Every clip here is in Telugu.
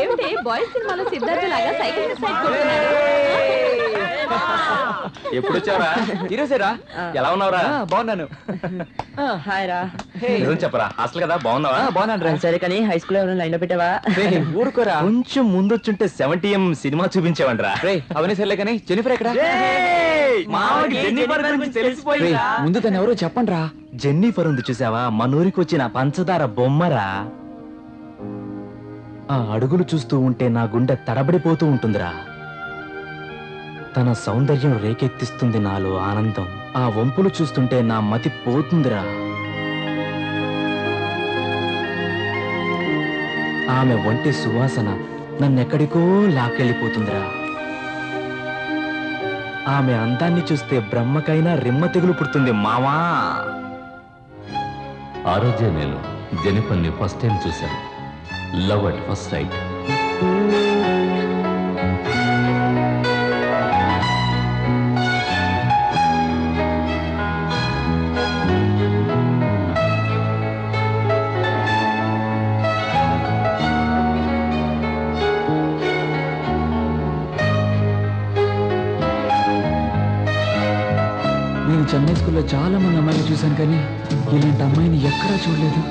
ఏమిటి? బాయ్స్ సినిమాలో సిద్ధార్థ లాగా సైకిల్ మీద సైడ్ కొడుతున్నాడు. ఎప్పుడు వచ్చావరా ఈరోజేరా ఎలా ఉన్నావురా? బాగున్నాను. హాయ్ రా నిజం చెప్పరా? హాస్టల్ కదా? బాగున్నావా? బాగున్నాను రా సరే కానీ హై స్కూల్ ఎవరైనా లైన్లో పెట్టావా? రేయ్, ఊరుకోరా. కొంచెం ముందొచ్చుంటే సెవెంటీ ఎం సినిమా చూపించేవంట్రా రే అవన్నీ సర్లే కానీ. జెనిఫర్ ఎక్కడ? ముందు తను ఎవరో చెప్పండి రా జెన్నిఫర్ ఉంది చూసావా? మనూరికి వచ్చిన పంచదార బొమ్మరా. ఆ అడుగులు చూస్తూ ఉంటే నా గుండె తడబడిపోతూ ఉంటుందిరా. తన సౌందర్యం రేకెత్తిస్తుంది నాలో ఆనందం. ఆ వంపులు చూస్తుంటే నా మతి పోతుందిరా. ఆమె ఒంటి సువాసన నన్నెక్కడికో లాక్కెళ్ళిపోతుందిరా. ఆమె అందాన్ని చూస్తే బ్రహ్మకైనా రిమ్మ తెగులు పుడుతుంది మావా. ఆ రోజే నేను జెనిఫర్ని ఫస్ట్ టైం చూశాను. Love at first sight. నేను చెన్నై స్కూల్లో చాలా మంది అమ్మాయిలు చూశాను కానీ ఇలాంటి అమ్మాయిని ఎక్కడా చూడలేదు.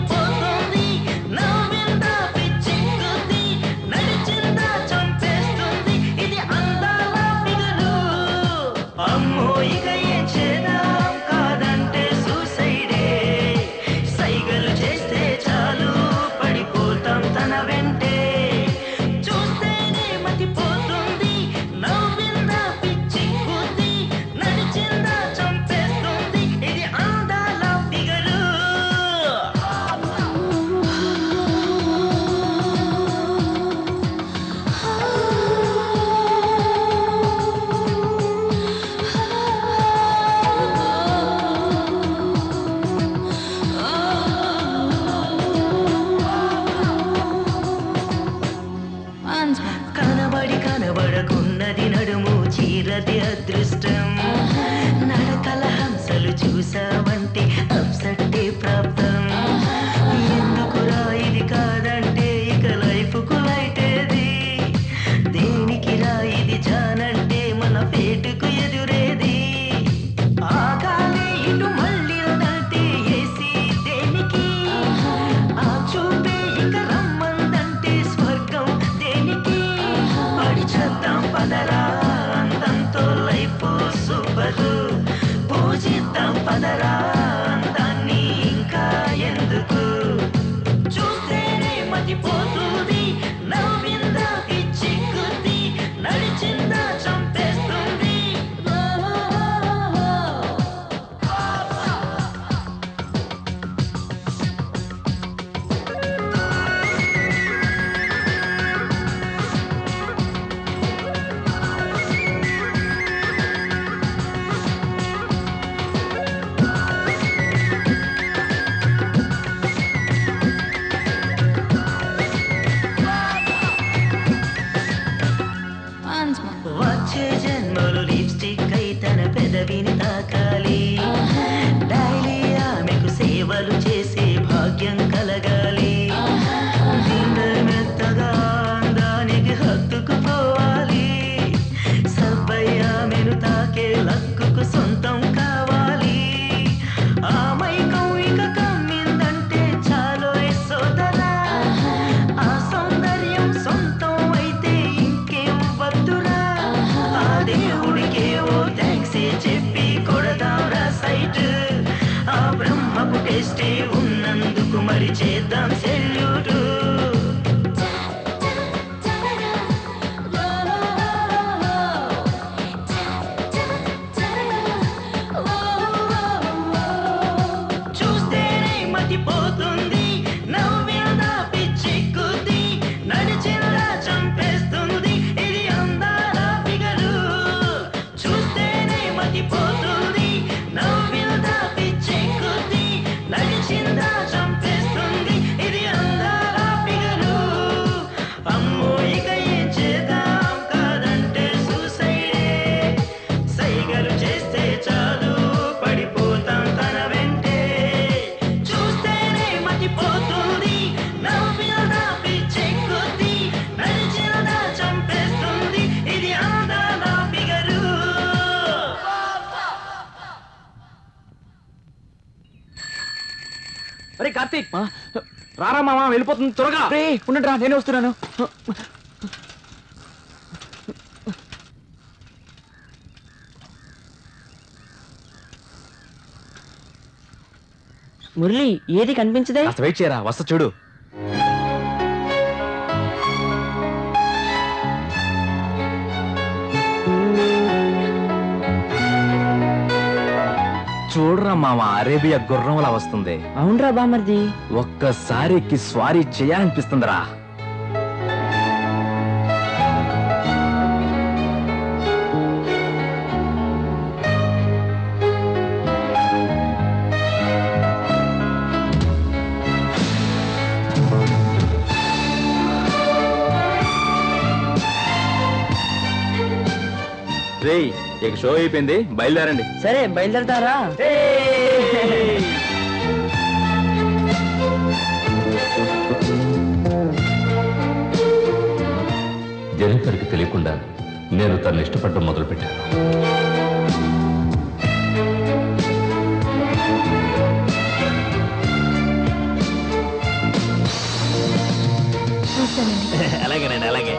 body. కార్తీక్ రారా మామ వెళ్ళిపోతుంది త్వరగా. రే ఉండండి రా నేనే వస్తున్నాను. మురళి ఏది కనిపించదే? వెయిట్ చేయరా వస్తా చూడు. చూడరా మామ అరేబియా గుర్రంలా వస్తుంది. అవునరా బామర్ది ఒక్కసారి ఎక్కి స్వారీ చేయాలనిపిస్తుందిరా. రేయ్ ఇక షో అయిపోయింది బయలుదేరండి. సరే బయలుదేరతారా? జెనిఫర్కి తెలియకుండా నేను తను ఇష్టపడడం మొదలుపెట్టాను. అలాగేనండి అలాగే.